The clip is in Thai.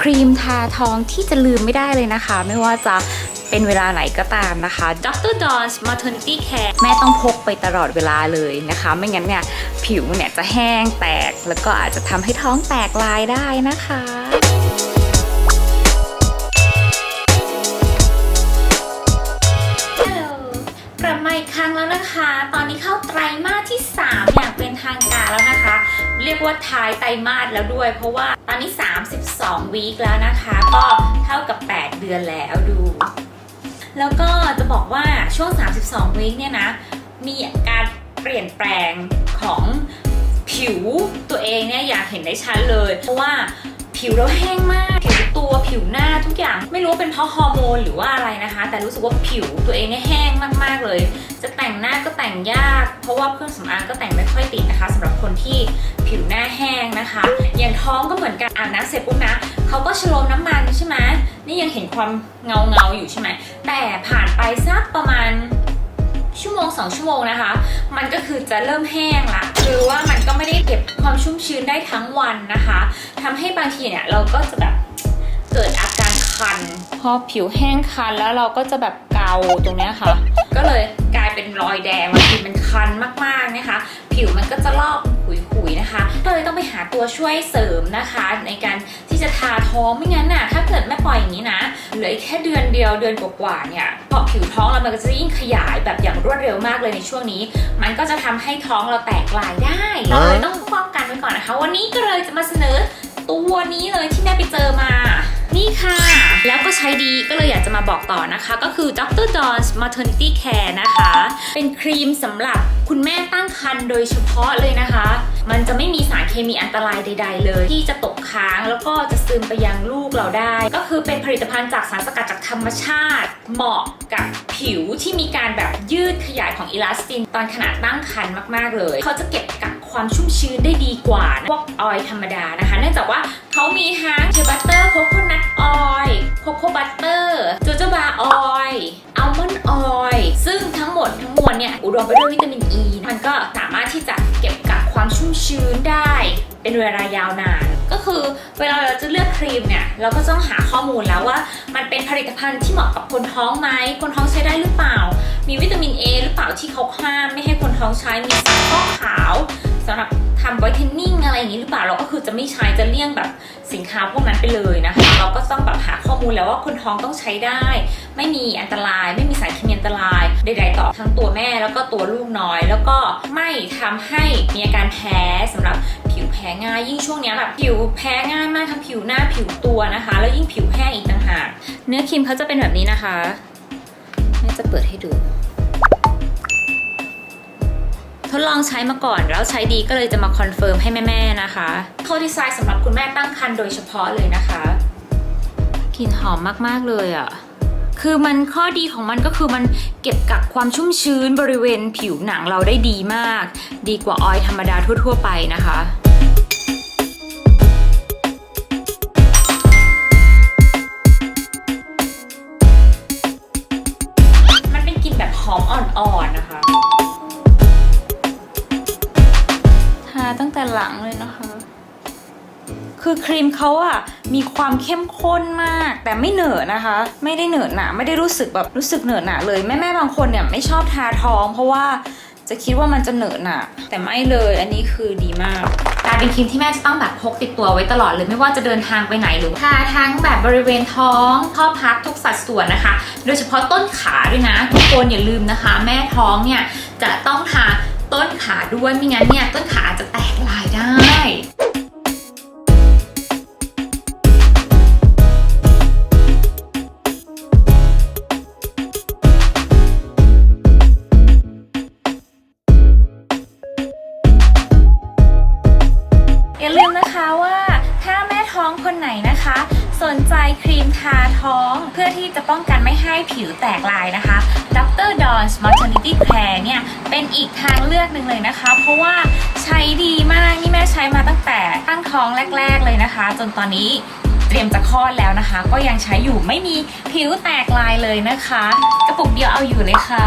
ครีมทาท้องที่จะลืมไม่ได้เลยนะคะ ไม่ว่าจะเป็นเวลาไหนก็ตามนะคะ Dr. Dawn's Maternity Care แม่ต้องพกไปตลอดเวลาเลยนะคะ ไม่งั้นเนี่ย ผิวเนี่ยจะแห้งแตก แล้วก็อาจจะทำให้ท้องแตกลายได้นะคะ ว่าท้ายไตรมาสแล้วด้วย เพราะว่าตอนนี้ 32 วีคแล้วนะคะ ก็เท่ากับ 8 เดือนแล้วดู แล้วก็จะบอกว่าช่วง 32 วีคเนี่ยนะ มีการเปลี่ยนแปลงของผิวตัวเองเนี่ยอยากเห็นได้ชัดเลย เพราะว่า ผิวเราแห้งมาก ผิวตัวผิวหน้าทุกอย่าง ไม่รู้ว่าเป็นเพราะฮอร์โมนหรือว่าอะไรนะคะ แต่รู้สึกว่าผิวตัวเองเนี่ยแห้งมากๆเลย จะแต่งหน้าก็แต่งยาก เพราะว่าเครื่องสำอางก็แต่งไม่ค่อยติดนะคะสำหรับคนที่ผิวหน้าแห้งนะคะ อย่างท้องก็เหมือนกันอาบน้ำเสร็จปุ๊บนะเขาก็ชโลมน้ำมันใช่ไหมนี่ยังเห็นความเงาเงาอยู่ใช่ไหมแต่ผ่านไปสักประมาณ ชั่วโมงสองชั่วโมงนะคะ มันก็คือจะเริ่มแห้งละคือว่ามันก็ไม่ได้เก็บความชุ่มชื้นได้ทั้งวันนะคะทำให้บางทีเนี่ยเราก็จะแบบเกิดอาการคัน พอผิวแห้งคันแล้วเราก็จะแบบเกาตรงเนี้ยค่ะ ก็เลยกลายเป็นรอยแดงบางทีมันคันมากๆนะคะ ผิวมันก็จะลอกขุยๆนะคะ เลยต้องไปหาตัวช่วยเสริมนะคะ ในการที่จะทาท้องไม่งั้นน่ะถ้าเกิดแม่ปล่อยอย่างนี้นะเหลืออีกแค่เดือนเดียวเดือนกว่าๆเนี่ยพอผิวท้องเรามันก็จะยิ่งขยายแบบอย่างรวดเร็วมากเลยในช่วงนี้ มันก็จะทำให้ท้องเราแตกลายได้เราเลยต้องป้องกันไว้ก่อนนะคะ วันนี้ก็เลยจะมาเสนอตัวนี้เลยที่แม่ไปเจอมา นี่ค่ะ แล้วก็ใช้ดีก็เลยอยากจะมาบอกต่อนะคะ ก็คือ Dr. Dawn's Maternity Care นะคะ เป็นครีมสำหรับคุณแม่ตั้งครรภ์โดยเฉพาะเลยนะคะ มันจะไม่มีสารเคมีอันตรายใด ๆ เลย ที่จะตกค้างแล้วก็จะซึมไปยังลูกเราได้ ก็คือเป็นผลิตภัณฑ์จากสารสกัดจากธรรมชาติ เหมาะกับผิวที่มีการแบบยืดขยายของอิลาสติน ตอนขนาดตั้งครรภ์มาก ๆ เลย เขาจะเก็บกักความชุ่มชื้นได้ดีกว่าพวกออยธรรมดานะคะ เนื่องจากว่าเขามีทั้งเชอร์บัตเตอร์โคโคนัทออยโคโคบัตเตอร์โจโจบาออยอัลมอนด์ออยซึ่งทั้งหมดทั้งมวลเนี่ยอุดมไปด้วยวิตามินอ e, ีมันก็สามารถที่จะเก็บ ความชุ่มชื้นได้ เป็นเวลายาวนาน ก็คือเวลาเราจะเลือกครีมเนี่ยเราก็ต้องหาข้อมูลแล้วว่า มันเป็นผลิตภัณฑ์ที่เหมาะกับคนท้องไหมคนท้องใช้ได้หรือเปล่า มีวิตามิน A หรือเปล่าที่เขาห้ามไม่ให้คนท้องใช้มีสารฟอกขาวสำหรับทำไวท์เทนนิ่งอะไรอย่างนี้หรือเปล่าเราก็คือจะไม่ใช้จะเลี่ยงแบบสินค้าพวกนั้นไปเลยนะคะ เราก็ต้องแบบหาข้อมูลแล้วว่าคนท้องต้องใช้ได้ ไม่มีอันตราย ไม่มีสารเคมีอันตรายใดๆต่อทั้งตัวแม่แล้วก็ตัวลูกน้อย แล้วก็ไม่ทำให้มีอาการแพ้สำหรับผิวแพ้ง่าย ยิ่งช่วงนี้แบบผิวแพ้ง่ายมากทั้งผิวหน้าผิวตัวนะคะ แล้วยิ่งผิวแห้งอีกต่างหากเนื้อครีมเขาจะเป็นแบบนี้นะคะ จะเปิดให้ดู ทดลองใช้มาก่อนแล้วใช้ดีก็เลยจะมาคอนเฟิร์มให้แม่ๆนะคะเขาดีไซน์สำหรับคุณแม่ตั้งครรภ์โดยเฉพาะเลยนะคะกลิ่นหอมมากๆเลยอะ่ะคือมันข้อดีของมันก็คือมันเก็บกักความชุ่มชื้นบริเวณผิวหนังเราได้ดีมาก ดีกว่าออยล์ธรรมดาทั่ว ๆ ไปนะคะ นะคะ คือครีมเขาอะมีความเข้มข้นมาก แต่ไม่เหนอะนะคะ ไม่ได้เหนอะหนะไม่ได้รู้สึกแบบรู้สึกเหนอะหนะเลยแม่แม่บางคนเนี่ยไม่ชอบทาท้อง เพราะว่าจะคิดว่ามันจะเหนอะหนะแต่ไม่เลยอันนี้คือดีมากกลายเป็นครีมที่แม่จะต้องแบบพกติดตัวไว้ตลอดเลยไม่ว่าจะเดินทางไปไหนหรือทาทั้งแบบบริเวณท้องข้อพับทุกสัดส่วนนะคะ โดยเฉพาะต้นขาด้วยนะทุกคนอย่าลืมนะคะ แม่ท้องเนี่ยจะต้องทาต้นขาด้วยไม่งั้นเนี่ยต้นขาจจะแต สนใจครีมทาท้องเพื่อที่จะป้องกันไม่ให้ผิวแตกลายนะคะ Dr. Dawn's Maternity Care เนี่ยเป็นอีกทางเลือกหนึ่งเลยนะคะ เพราะว่าใช้ดีมากนี่แม่ใช้มาตั้งแต่ตั้งท้องแรก ๆเลยนะคะ จนตอนนี้เตรียมจะคลอดแล้วนะคะ ก็ยังใช้อยู่ไม่มีผิวแตกลายเลยนะคะ กระปุกเดียวเอาอยู่เลยค่ะ